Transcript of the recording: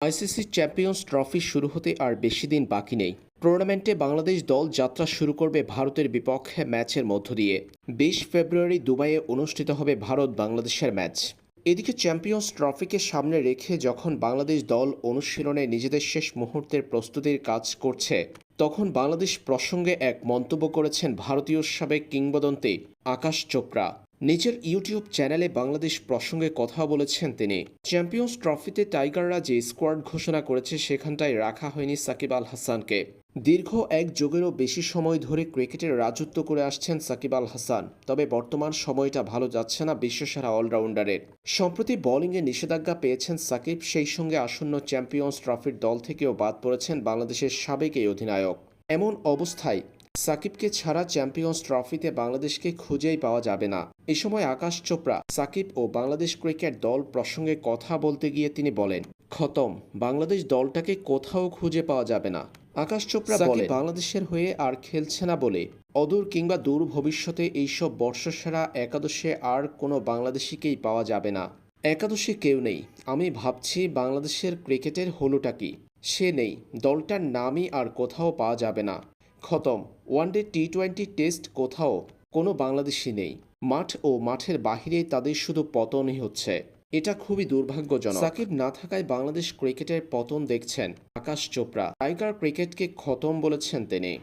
ICC champions trophy শুরু হতে আর বেশি দিন বাকি নেই। টুর্নামেন্টে বাংলাদেশ দল যাত্রা শুরু করবে ভারতের বিপক্ষে ম্যাচের মধ্য দিয়ে। বিশ ফেব্রুয়ারি দুবাইয়ে অনুষ্ঠিত হবে ভারত বাংলাদেশের ম্যাচ। এদিকে চ্যাম্পিয়ন্স ট্রফিকে সামনে রেখে যখন বাংলাদেশ দল অনুশীলনে নিজেদের শেষ মুহূর্তের প্রস্তুতির কাজ করছে, তখন বাংলাদেশ প্রসঙ্গে এক মন্তব্য করেছেন ভারতীয় সাবেক কিংবদন্তি আকাশ চোপড়া। নিজের ইউটিউব চ্যানেলে বাংলাদেশ প্রসঙ্গে কথা বলেছেন তিনি। চ্যাম্পিয়ন্স ট্রফিতে টাইগাররা যে স্কোয়াড ঘোষণা করেছে, সেখানটায় রাখা হয়নি সাকিব আল হাসানকে। দীর্ঘ এক যুগেরও বেশি সময় ধরে ক্রিকেটের রাজত্ব করে আসছেন সাকিব আল হাসান। তবে বর্তমান সময়টা ভালো যাচ্ছে না বিশ্বসেরা অলরাউন্ডারের। সম্প্রতি বোলিংয়ে নিষেধাজ্ঞা পেয়েছেন সাকিব, সেই সঙ্গে আসন্ন চ্যাম্পিয়ন্স ট্রফির দল থেকেও বাদ পড়েছেন বাংলাদেশের সাবেক এই অধিনায়ক। এমন অবস্থায় সাকিবকে ছাড়া চ্যাম্পিয়ন্স ট্রফিতে বাংলাদেশকে খুঁজেই পাওয়া যাবে না। এ সময় আকাশ চোপড়া সাকিব ও বাংলাদেশ ক্রিকেট দল প্রসঙ্গে কথা বলতে গিয়ে তিনি বলেন খতম বাংলাদেশ দলটাকে কোথাও খুঁজে পাওয়া যাবে না। আকাশ চোপড়া বলে বাংলাদেশের হয়ে আর খেলছে না বলে অদূর কিংবা দূর ভবিষ্যতে এইসব বর্ষসেরা একাদশে আর কোনো বাংলাদেশিকেই পাওয়া যাবে না। একাদশে কেউ নেই। আমি ভাবছি বাংলাদেশের ক্রিকেটের হলোটা কি? সে নেই। দলটার নামই আর কোথাও পাওয়া যাবে না। খতম। ওয়ানডে টি টোয়েন্টি টেস্ট কোথাও? কোনো বাংলাদেশি নেই। মাঠ ও মাঠের বাহিরে তাদের শুধু পতনই হচ্ছে। এটা খুবই দুর্ভাগ্যজনক। সাকিব না থাকায় বাংলাদেশ ক্রিকেটের পতন দেখছেন আকাশ চোপড়া। টাইগার ক্রিকেটকে খতম বলেছেন তিনি।